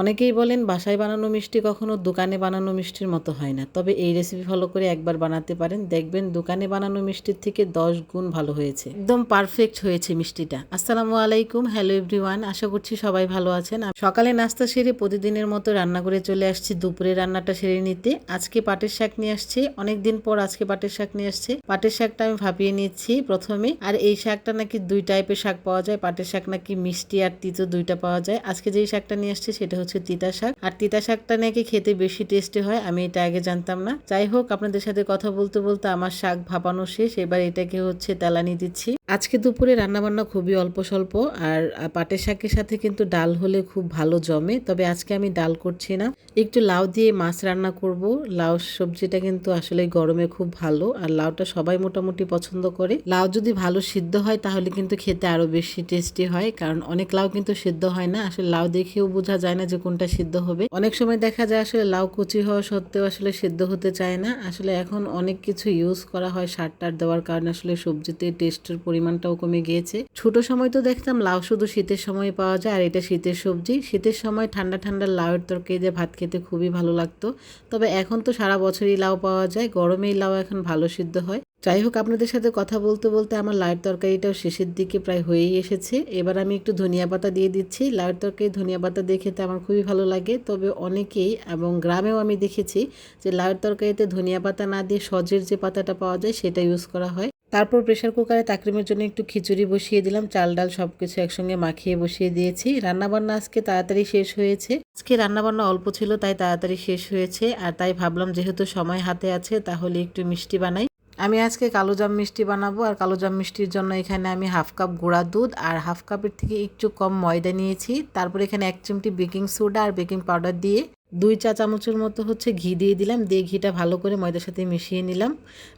অনেকেই বলেন, বাসায় বানানো মিষ্টি কখনো দোকানে বানানো মিষ্টির মতো হয় না। তবে এই রেসিপি ফলো করে একবার বানাতে পারেন। দেখবেন দোকানে বানানো মিষ্টির থেকে দশ গুণ ভালো হয়েছে। একদম পারফেক্ট হয়েছে মিষ্টিটা। আসসালামু আলাইকুম হ্যালো এভরিওয়ান আশা করছি সবাই ভালো আছেন। সকালে নাস্তা সেরে প্রতিদিনের মতো রান্না করে চলে আসছি দুপুরে রান্নাটা সেরে নিতে। আজকে পাটের শাক নিয়ে আসছি। অনেকদিন পর আজকে পাটের শাক নিয়ে আসছে। পাটের শাকটা আমি ভাপিয়ে নিচ্ছি প্রথমে। আর এই শাকটা নাকি দুই টাইপের শাক পাওয়া যায়। পাটের শাক নাকি মিষ্টি আর তিতো দুইটা পাওয়া যায়। আজকে যেই শাকটা নিয়ে আসছে সেটা হচ্ছে তিতা শাক। আর তিতা শাকটা নাকি খেতে বেশি টেস্টি হয়, আমি এটা আগে জানতাম না। যাই হোক, আপনাদের সাথে কথা বলতে বলতে আমার শাক ভাপানো শেষ। এবার এটাকে হচ্ছে তেলানি দিচ্ছি। আজকে দুপুরে রান্নাবান্না খুবই অল্প স্বল্প আর পাটের শাকের সাথে কিন্তু ডাল হলে খুব ভালো জমে। তবে আজকে আমি ডাল করছি না। একটু লাউ দিয়ে মাছ রান্না করব। লাউ সবজিটা কিন্তু আসলে গরমে খুব ভালো আর লাউটা সবাই মোটামুটি পছন্দ করে। লাউ যদি ভালো সিদ্ধ হয় তাহলে কিন্তু খেতে আরও বেশি টেস্টি হয়, কারণ অনেক লাউ কিন্তু সিদ্ধ হয় না। আসলে লাউ দেখেও বোঝা যায় না যে কোনটা সিদ্ধ হবে। অনেক সময় দেখা যায় আসলে লাউ কুচি হওয়া সত্ত্বেও আসলে সিদ্ধ হতে চায় না। আসলে এখন অনেক কিছু ইউজ করা হয় সার টার দেওয়ার কারণে আসলে সবজিতে টেস্টের পরিমাণটাও কমে গিয়েছে। ছোট সময় তো দেখতাম লাউ শুধু শীতের সময় পাওয়া যায়, আর এটা শীতের সবজি। শীতের সময় ঠান্ডা ঠান্ডা লাউয়ের তরকারি দিয়ে ভাত খেতে খুবই ভালো লাগতো। তবে এখন তো সারা বছরই লাউ পাওয়া যায়, গরমেই লাউ এখন ভালো সিদ্ধ হয়। যাই হোক, আপনাদের সাথে কথা বলতে বলতে আমার লাউয়ের তরকারিটাও শেষের দিকে প্রায় হয়েই এসেছে। এবার আমি একটু ধনিয়া পাতা দিয়ে দিচ্ছি। লাউয়ের তরকারি, ধনিয়া পাতা দিয়ে খেতে আমার খুবই ভালো লাগে। তবে অনেকেই এবং গ্রামেও আমি দেখেছি যে লাউয়ের তরকারিতে ধনিয়া পাতা না দিয়ে সজের যে পাতাটা পাওয়া যায়, সেটা ইউজ করা হয়। তারপর প্রেশার কুকারে তাকরিমের জন্য একটু খিচুড়ি বসিয়ে দিলাম। চাল ডাল সব কিছু একসঙ্গে মাখিয়ে বসিয়ে দিয়েছি। রান্নাবান্না আজকে তাড়াতাড়ি শেষ হয়েছে। আজকে রান্নাবান্না অল্প ছিল, তাই তাড়াতাড়ি শেষ হয়েছে। আর তাই ভাবলাম যেহেতু সময় হাতে আছে, তাহলে একটু মিষ্টি বানাই। আমি আজকে কালোজাম মিষ্টি বানাবো। আর কালোজাম মিষ্টির জন্য এখানে আমি হাফ কাপ গুঁড়া দুধ আর হাফ কাপের থেকে একটু কম ময়দা নিয়েছি। তারপর এখানে এক চিমটি বেকিং সোডা আর বেকিং পাউডার দিয়ে দুই চা চামচের মতো হচ্ছে ঘি দিয়ে দিলাম। দিয়ে ঘিটা ভালো করে ময়দার সাথে মিশিয়ে নিলাম।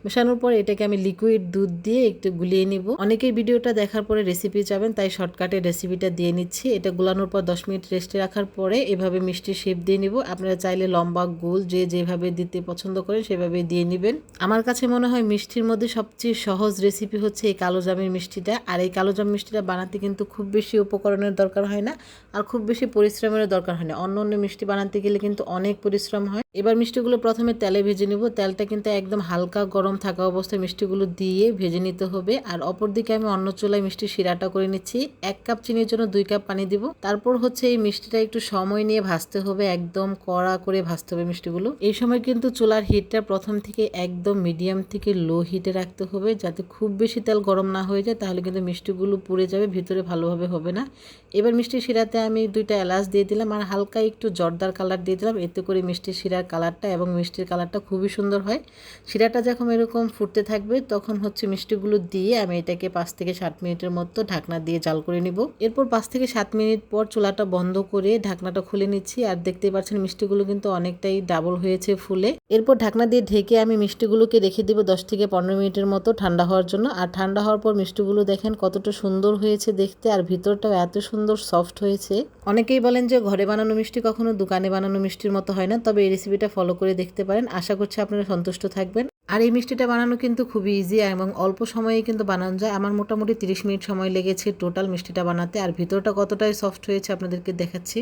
মেশানোর পর এটাকে আমি লিকুইড দুধ দিয়ে একটু গুলিয়ে নিব। অনেকেই ভিডিওটা দেখার পরে রেসিপি চাবেন, তাই শর্টকাটে রেসিপিটা দিয়ে নিচ্ছি। এটা গুলানোর পর দশ মিনিট রেস্টে রাখার পরে এভাবে মিষ্টি শেপ দিয়ে নিব। আপনারা চাইলে লম্বা, গোল, যে যেভাবে দিতে পছন্দ করেন সেভাবে দিয়ে নেবেন। আমার কাছে মনে হয় মিষ্টির মধ্যে সবচেয়ে সহজ রেসিপি হচ্ছে এই কালো জামের মিষ্টিটা। আর এই কালো জাম মিষ্টিটা বানাতে কিন্তু খুব বেশি উপকরণের দরকার হয় না, আর খুব বেশি পরিশ্রমের দরকার হয় না। অন্য অন্য মিষ্টি বানাতে গেলে কিন্তু অনেক পরিশ্রম হয়। এবার মিষ্টিগুলো প্রথমে তেলে ভেজে নিব। তেলটা কিন্তু একদম হালকা গরম থাকা অবস্থায় মিষ্টিগুলো দিয়ে ভেজে নিতে হবে। আর অপরদিকে আমি অন্য চুলায় মিষ্টি শিরাটা করে নিচ্ছি। এক কাপ চিনির জন্য দুই কাপ পানি দিব। তারপর হচ্ছে এই মিষ্টিটা একটু সময় নিয়ে ভাজতে হবে। একদম কড়া করে ভাজতে হবে মিষ্টিগুলো। এই সময় কিন্তু চুলার হিটটা প্রথম থেকে একদম মিডিয়াম থেকে লো হিটে রাখতে হবে। যাতে খুব বেশি তেল গরম না হয়ে যায়, তাহলে কিন্তু মিষ্টিগুলো পুড়ে যাবে, ভিতরে ভালোভাবে হবে না। এবার মিষ্টি শিরাতে আমি দুইটা এলাচ দিয়ে দিলাম। আর হালকা একটু জর্দার কালার দিয়ে দিলাম। এতে করে মিষ্টি শিরার কালারটা এবং মিষ্টির কালারটা খুবই সুন্দর হয়। শিরাটা যখন এরকম ফুটতে থাকবে, তখন হচ্ছে মিষ্টিগুলো দিয়ে আমি এটাকে পাঁচ থেকে সাত মিনিটের মতো ঢাকনা দিয়ে জাল করে নিব। এরপর পাঁচ থেকে সাত মিনিট পর চুলাটা বন্ধ করে ঢাকনাটা খুলে নিচ্ছি। আর দেখতে পাচ্ছেন মিষ্টিগুলো কিন্তু অনেকটাই ডাবল হয়েছে ফুলে। এরপর ঢাকনা দিয়ে ঢেকে আমি মিষ্টিগুলোকে রেখে দিব দশ থেকে পনেরো মিনিটের মতো ঠান্ডা হওয়ার জন্য। আর ঠান্ডা হওয়ার পর মিষ্টিগুলো দেখেন কতটা সুন্দর হয়েছে দেখতে, আর ভিতরটাও এত সুন্দর সফট হয়েছে। অনেকেই বলেন যে ঘরে বানানো মিষ্টি কখনো দোকানে বানানো মিষ্টির মতো হয় না, তবে এই রেসিপিটা ফলো করে দেখতে পারেন। আশা করছি আপনারা সন্তুষ্ট থাকবেন। আর এই মিষ্টিটা বানানো কিন্তু খুবই ইজি এবং অল্প সময়ে কিন্তু বানানো যায়। আমার মোটামুটি তিরিশ মিনিট সময় লেগেছে টোটাল মিষ্টিটা বানাতে। আর ভিতরটা কতটাই সফট হয়েছে আপনাদেরকে দেখাচ্ছি।